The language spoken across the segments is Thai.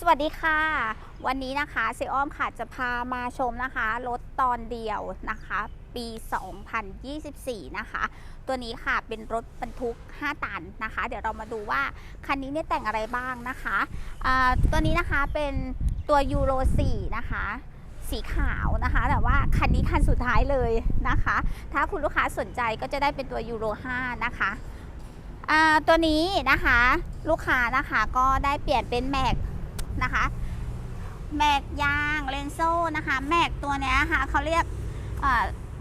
สวัสดีค่ะ วันนี้นะคะเซอ้อมค่ะจะพามาชมนะคะรถตอนเดียวนะคะ ปี 2024 นะคะ ตัวนี้ค่ะเป็นรถบรรทุก 5 ตันนะคะ เดี๋ยวเรามาดูว่าคันนี้เนี่ยแต่งอะไรบ้างนะคะอ่าตัวนี้นะคะเป็นตัวยูโร4นะคะสีขาวนะคะ แต่ว่าคันนี้คันสุดท้ายเลยนะคะ ถ้าคุณลูกค้าสนใจก็จะได้เป็นตัวยูโร5นะคะตัวนี้นะคะลูกค้านะคะก็ได้เปลี่ยนเป็นแม็ก นะคะ แมกยางเลนโซ่นะคะ แมกตัวเนี้ยค่ะเขาเรียก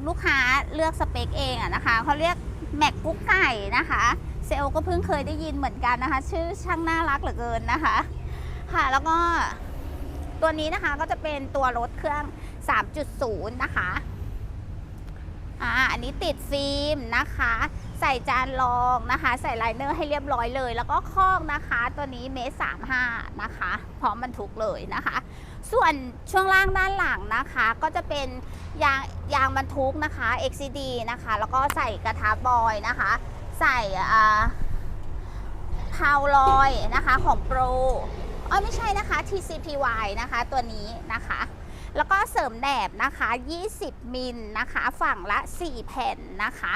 ลูกค้าเลือกสเปคเองอะนะคะเขาเรียกแมกกุ๊กไก่นะคะเซลก็เพิ่งเคยได้ยินเหมือนกันนะคะ ชื่อช่างน่ารักเหลือเกินนะคะ ค่ะแล้วก็ตัวนี้นะคะก็จะเป็นตัวรถเครื่อง 3.0 นะคะอ่าอันนี้ติดฟิล์มนะคะ ใส่จานรองนะคะ ใส่ไลเนอร์ให้เรียบร้อยเลย แล้วก็คอกนะคะ ตัวนี้เมตรสามห้านะคะพร้อมบรรทุกเลยนะคะ ส่วนช่วงล่างด้านหลังนะคะ ก็จะเป็นยางยางบรรทุกนะคะ XCD นะคะ แล้วก็ใส่กระทะบอยนะคะ ใส่พาวลอยนะคะของโปรอ๋อไม่ใช่นะคะ TCPY นะคะตัวนี้นะคะแล้วก็เสริมแหนบนะคะ 20 มิลนะคะ ฝั่งละ 4 แผ่นนะคะ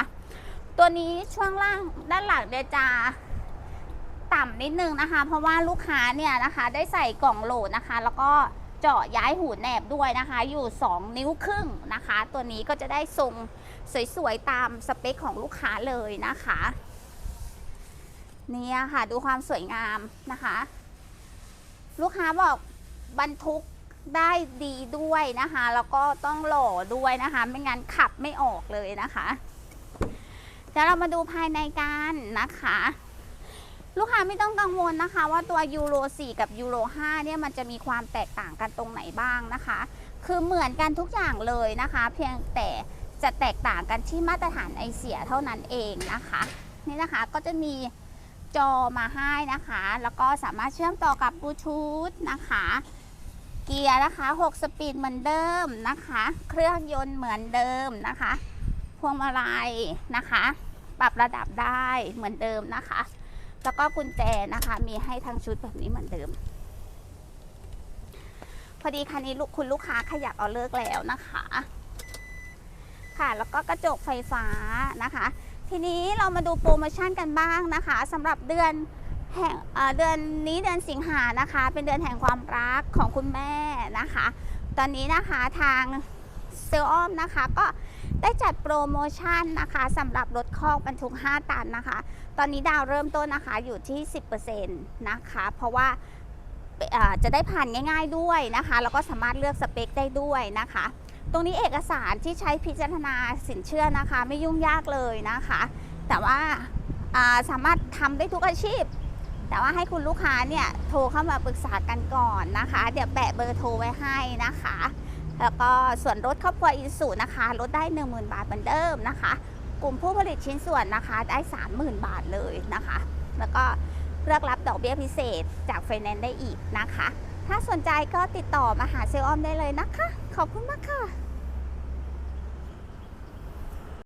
ตัวนี้ช่วงล่างด้านหลังเนี่ยจะต่ำนิดนึงนะคะ เพราะว่าลูกค้าเนี่ยนะคะ ได้ใส่กล่องโหลดนะคะ แล้วก็เจาะย้ายหูแหนบด้วยนะคะ อยู่ 2 นิ้วครึ่งนะคะ ตัวนี้ก็จะได้ทรงสวยๆตามสเปคของลูกค้าเลยนะคะนี่ค่ะดูความสวยงามนะคะ ลูกค้าบอกบรรทุกได้ดีด้วยนะคะ แล้วก็ต้องหล่อด้วยนะคะ ไม่งั้นขับไม่ออกเลยนะคะ ดี๋ยวเรามาดูภายในกันนะคะ ลูกค้าไม่ต้องกังวลนะคะ ว่าตัวยูโร4 กับยูโร5เนี่ยมันจะมีความแตกต่างกันตรงไหนบ้างนะคะ คือเหมือนกันทุกอย่างเลยนะคะ เพียงแต่จะแตกต่างกันที่มาตรฐานไอเสียเท่านั้นเองนะคะ นี่นะคะก็จะมีจอมาให้นะคะ แล้วก็สามารถเชื่อมต่อกับบลูทูธนะคะ เกียร์นะคะ 6 สปีดเหมือนเดิมนะคะ เครื่องยนต์เหมือนเดิมนะคะ พวงมาลัยนะคะ ปรับระดับได้เหมือนเดิมนะคะ แล้วก็กุญแจนะคะ มีให้ทั้งชุดแบบนี้เหมือนเดิม พอดีคันนี้ลูกคุณลูกค้าขยับเอาเลิกแล้วนะคะ ค่ะแล้วก็กระจกไฟฟ้านะคะ ทีนี้เรามาดูโปรโมชั่นกันบ้างนะคะสำหรับเดือนแห่งเเดือนนี้เดือนสิงหานะคะ เป็นเดือนแห่งความรักของคุณแม่นะคะ ตอนนี้นะคะทาง เซลอ้อมนะคะ ก็ได้จัดโปรโมชั่นนะคะสำหรับรถคอกบรรทุก 5 ตันนะคะ ตอนนี้ดาวเริ่มต้นนะคะอยู่ที่ 10%นะคะ เพราะว่าจะได้ผ่านง่าย ๆด้วยนะคะ แล้วก็สามารถเลือกสเปคได้ด้วยนะคะ ตรงนี้เอกสารที่ใช้พิจารณาสินเชื่อนะคะ ไม่ยุ่งยากเลยนะคะ แต่ว่าอ่าสามารถทำได้ทุกอาชีพ แต่ว่าให้คุณลูกค้าเนี่ยโทรเข้ามาปรึกษากันก่อนนะคะ เดี๋ยวแปะเบอร์โทรไว้ให้นะคะ แล้วก็ส่วนรถครอบครัวอิสุนะคะลดได้ 10,000 บาทเหมือนเดิมนะคะ กลุ่มผู้ผลิตชิ้นส่วนนะคะได้ 30,000 บาทเลยนะคะ แล้วก็เลือกรับดอกเบี้ยพิเศษจากไฟแนนซ์ได้อีกนะคะ ถ้าสนใจก็ติดต่อมาหาเซลล์ออมได้เลยนะคะ ขอบคุณมากค่ะ